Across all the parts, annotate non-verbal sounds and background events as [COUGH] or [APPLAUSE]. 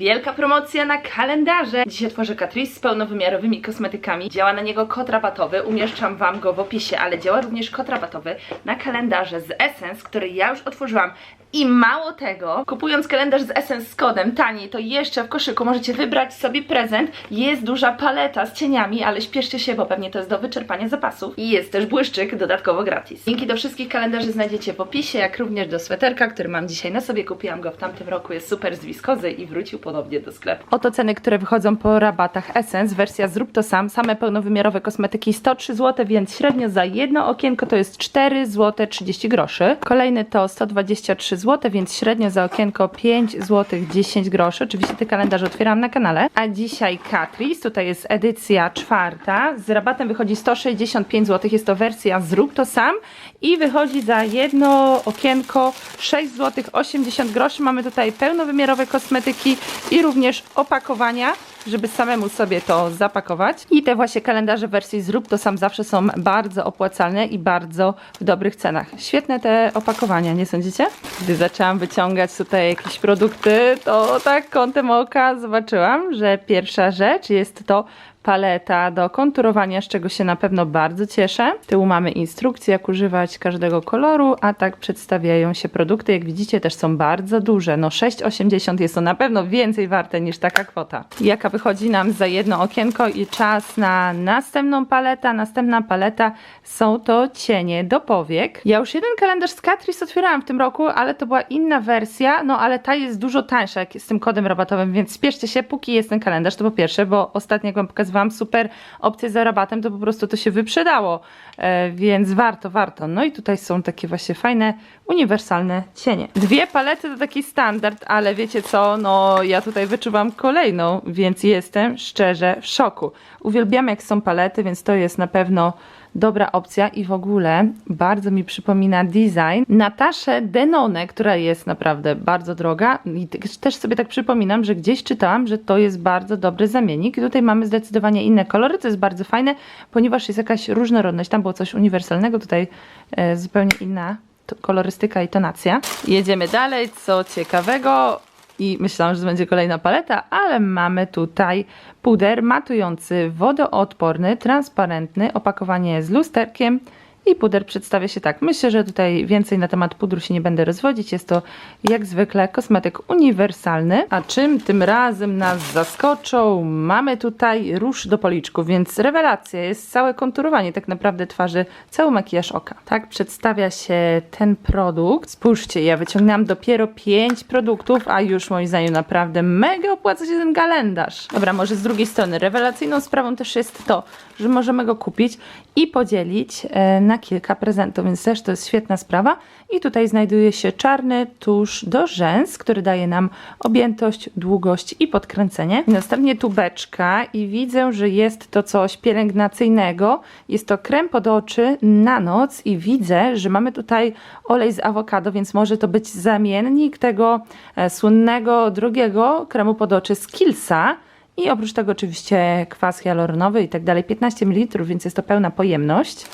Wielka promocja na kalendarze. Dzisiaj tworzę Catrice z pełnowymiarowymi kosmetykami. Działa na niego kod rabatowy, umieszczam Wam go w opisie, ale działa również kod rabatowy na kalendarze z Essence, który ja już otworzyłam. I mało tego, kupując kalendarz z Essence z kodem taniej, to jeszcze w koszyku możecie wybrać sobie prezent. Jest duża paleta z cieniami, ale śpieszcie się, bo pewnie to jest do wyczerpania zapasów. I jest też błyszczyk dodatkowo gratis. Linki do wszystkich kalendarzy znajdziecie w opisie, jak również do sweterka, który mam dzisiaj na sobie. Kupiłam go w tamtym roku, jest super z wiskozy i wrócił ponownie do sklepu. Oto ceny, które wychodzą po rabatach Essence. Wersja Zrób to sam, same pełnowymiarowe kosmetyki 103 zł, więc średnio za jedno okienko to jest 4 zł 30 groszy. Kolejny to 123 zł, więc średnio za okienko 5 zł 10 groszy. Oczywiście te kalendarze otwieram na kanale. A dzisiaj Catrice, tutaj jest edycja czwarta. Z rabatem wychodzi 165 zł, jest to wersja Zrób to sam i wychodzi za jedno okienko 6 zł 80 groszy. Mamy tutaj pełnowymiarowe kosmetyki i również opakowania, żeby samemu sobie to zapakować. I te właśnie kalendarze wersji Zrób to sam zawsze są bardzo opłacalne i bardzo w dobrych cenach. Świetne te opakowania, nie sądzicie? Gdy zaczęłam wyciągać tutaj jakieś produkty, to tak kątem oka zobaczyłam, że pierwsza rzecz jest to paleta do konturowania, z czego się na pewno bardzo cieszę. Tyłu mamy instrukcję, jak używać każdego koloru, a tak przedstawiają się produkty. Jak widzicie, też są bardzo duże. No 6,80 jest to na pewno więcej warte niż taka kwota. Jaka wychodzi nam za jedno okienko i czas na następną paletę. Następna paleta są to cienie do powiek. Ja już jeden kalendarz z Catrice otwierałam w tym roku, ale to była inna wersja, no ale ta jest dużo tańsza z tym kodem rabatowym, więc spieszcie się, póki jest ten kalendarz, to po pierwsze, bo ostatnio jak wam pokazywałam super opcję za rabatem, to po prostu to się wyprzedało, e, więc warto, warto. No i tutaj są takie właśnie fajne, uniwersalne cienie. Dwie palety to taki standard, ale wiecie co, no ja tutaj wyczuwam kolejną, więc jestem szczerze w szoku. Uwielbiam jak są palety, więc to jest na pewno dobra opcja i w ogóle bardzo mi przypomina design Nataszę Denone, która jest naprawdę bardzo droga. I też sobie tak przypominam, że gdzieś czytałam, że to jest bardzo dobry zamiennik. I tutaj mamy zdecydowanie inne kolory, co jest bardzo fajne, ponieważ jest jakaś różnorodność, tam było coś uniwersalnego, tutaj e, zupełnie inna kolorystyka i tonacja. Jedziemy dalej, co ciekawego i myślałam, że to będzie kolejna paleta, ale mamy tutaj puder matujący, wodoodporny, transparentny, opakowanie z lusterkiem i puder przedstawia się tak. Myślę, że tutaj więcej na temat pudru się nie będę rozwodzić. Jest to jak zwykle kosmetyk uniwersalny. A czym tym razem nas zaskoczą? Mamy tutaj róż do policzków, więc rewelacja. Jest całe konturowanie tak naprawdę twarzy, cały makijaż oka. Tak przedstawia się ten produkt. Spójrzcie, ja wyciągnęłam dopiero 5 produktów, a już moim zdaniem naprawdę mega opłaca się ten kalendarz. Dobra, może z drugiej strony. Rewelacyjną sprawą też jest to, że możemy go kupić i podzielić e, na kilka prezentów, więc też to jest świetna sprawa. I tutaj znajduje się czarny tusz do rzęs, który daje nam objętość, długość i podkręcenie. Następnie tubeczka i widzę, że jest to coś pielęgnacyjnego. Jest to krem pod oczy na noc i widzę, że mamy tutaj olej z awokado, więc może to być zamiennik tego e, słynnego drugiego kremu pod oczy z Killsa. I oprócz tego oczywiście kwas hialuronowy i tak dalej, 15 ml, więc jest to pełna pojemność.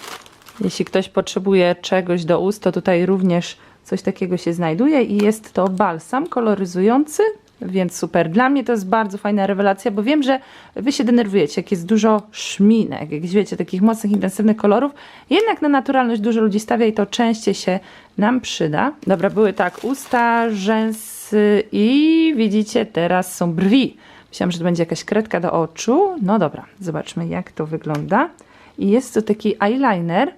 Jeśli ktoś potrzebuje czegoś do ust, to tutaj również coś takiego się znajduje i jest to balsam koloryzujący, więc super. Dla mnie to jest bardzo fajna rewelacja, bo wiem, że wy się denerwujecie, jak jest dużo szminek, jak wiecie, takich mocnych, intensywnych kolorów. Jednak na naturalność dużo ludzi stawia i to częściej się nam przyda. Dobra, były tak usta, rzęsy i widzicie, teraz są brwi. Myślałam, że to będzie jakaś kredka do oczu. No dobra, zobaczmy jak to wygląda. I jest to taki eyeliner,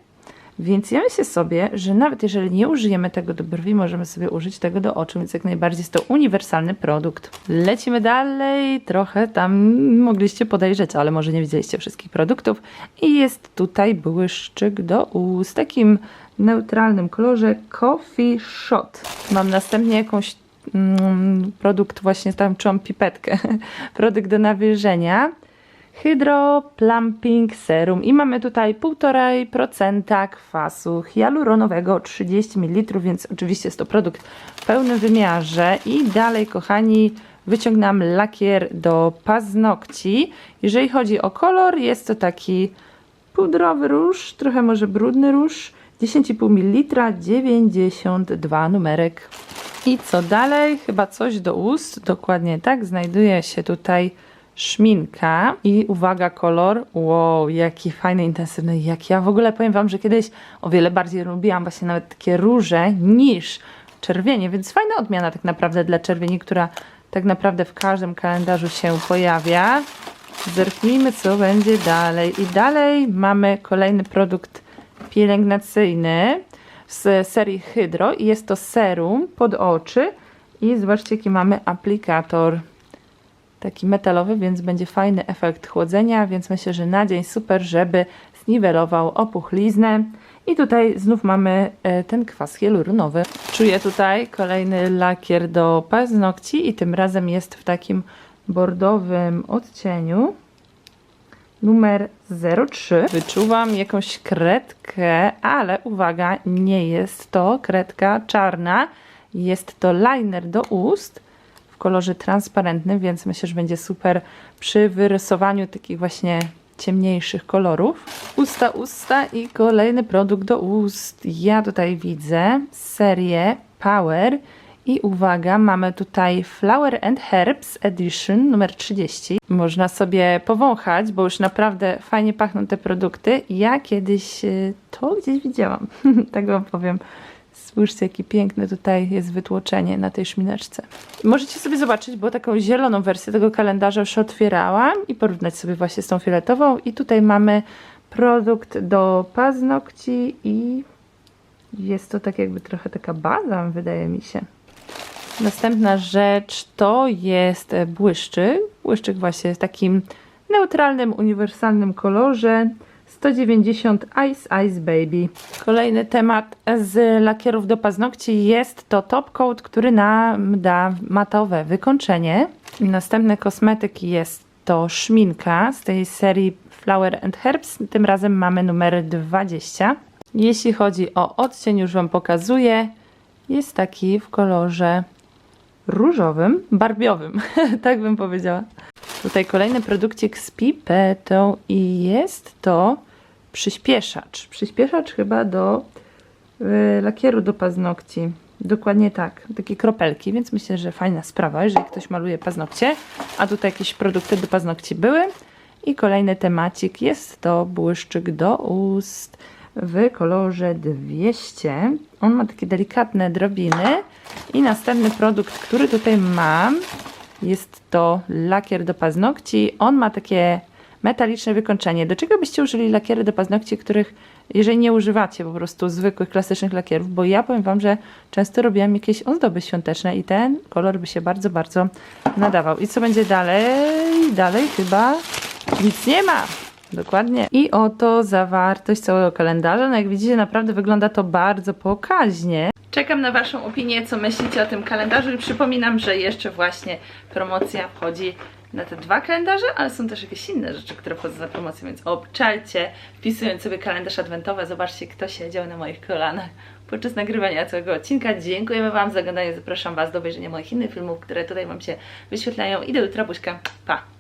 więc ja myślę sobie, że nawet jeżeli nie użyjemy tego do brwi, możemy sobie użyć tego do oczu, więc jak najbardziej jest to uniwersalny produkt. Lecimy dalej, trochę tam mogliście podejrzeć, ale może nie widzieliście wszystkich produktów. I jest tutaj błyszczyk do ust, takim neutralnym kolorze Coffee Shot. Mam następnie jakąś produkt, właśnie tam pipetkę, [LAUGHS] produkt do nawilżenia. Hydro Plumping Serum i mamy tutaj 1,5% kwasu hialuronowego 30 ml, więc oczywiście jest to produkt w pełnym wymiarze i dalej kochani wyciągnam lakier do paznokci. Jeżeli chodzi o kolor jest to taki pudrowy róż, trochę może brudny róż, 10,5 ml, 92 numerek. I co dalej? Chyba coś do ust. Dokładnie tak. Znajduje się tutaj szminka i uwaga, kolor. Wow, jaki fajny, intensywny. Jak ja w ogóle powiem Wam, że kiedyś o wiele bardziej lubiłam właśnie nawet takie róże niż czerwienie, więc fajna odmiana tak naprawdę dla czerwieni, która tak naprawdę w każdym kalendarzu się pojawia. Zerknijmy, co będzie dalej. I dalej mamy kolejny produkt pielęgnacyjny z serii Hydro i jest to serum pod oczy i zobaczcie jaki mamy aplikator taki metalowy, więc będzie fajny efekt chłodzenia, więc myślę, że na dzień super, żeby zniwelował opuchliznę. I tutaj znów mamy e, ten kwas hialuronowy. Czuję tutaj kolejny lakier do paznokci i tym razem jest w takim bordowym odcieniu numer 03. Wyczuwam jakąś kredkę, ale uwaga, nie jest to kredka czarna. Jest to liner do ust w kolorze transparentnym, więc myślę, że będzie super przy wyrysowaniu takich właśnie ciemniejszych kolorów. Usta, usta i kolejny produkt do ust. Ja tutaj widzę serię Power i uwaga, mamy tutaj Flower and Herbs Edition numer 30. Można sobie powąchać, bo już naprawdę fajnie pachną te produkty. Ja kiedyś y, to gdzieś widziałam, [LAUGHS] tak wam powiem. Spójrzcie, jaki piękny tutaj jest wytłoczenie na tej szmineczce. Możecie sobie zobaczyć, bo taką zieloną wersję tego kalendarza już otwierałam i porównać sobie właśnie z tą fioletową. I tutaj mamy produkt do paznokci i jest to tak jakby trochę taka baza, wydaje mi się. Następna rzecz to jest błyszczyk. Błyszczyk właśnie w takim neutralnym, uniwersalnym kolorze. 190 Ice Ice Baby. Kolejny temat z lakierów do paznokci jest to top coat, który nam da matowe wykończenie. Następny kosmetyk jest to szminka z tej serii Flower and Herbs. Tym razem mamy numer 20. Jeśli chodzi o odcień, już Wam pokazuję. Jest taki w kolorze różowym, barbiowym, [LAUGHS] tak bym powiedziała. Tutaj kolejny produkcik z pipetą i jest to przyspieszacz. Przyspieszacz chyba do y, lakieru do paznokci. Dokładnie tak, takie kropelki, więc myślę, że fajna sprawa, jeżeli ktoś maluje paznokcie, a tutaj jakieś produkty do paznokci były. I kolejny temacik jest to błyszczyk do ust w kolorze 200. On ma takie delikatne drobiny. I następny produkt, który tutaj mam, jest to lakier do paznokci. On ma takie metaliczne wykończenie. Do czego byście użyli lakiery do paznokci, których jeżeli nie używacie po prostu zwykłych, klasycznych lakierów, bo ja powiem Wam, że często robiłam jakieś ozdoby świąteczne i ten kolor by się bardzo, bardzo nadawał. I co będzie dalej? Dalej chyba nic nie ma. Dokładnie. I oto zawartość całego kalendarza. No jak widzicie, naprawdę wygląda to bardzo pokaźnie. Czekam na Waszą opinię, co myślicie o tym kalendarzu i przypominam, że jeszcze właśnie promocja wchodzi na te dwa kalendarze, ale są też jakieś inne rzeczy, które wchodzą na promocję, więc obczajcie, wpisując sobie kalendarz adwentowy, zobaczcie kto siedział na moich kolanach podczas nagrywania całego odcinka. Dziękujemy Wam za oglądanie, zapraszam Was do obejrzenia moich innych filmów, które tutaj Wam się wyświetlają i do jutra, buźka, pa!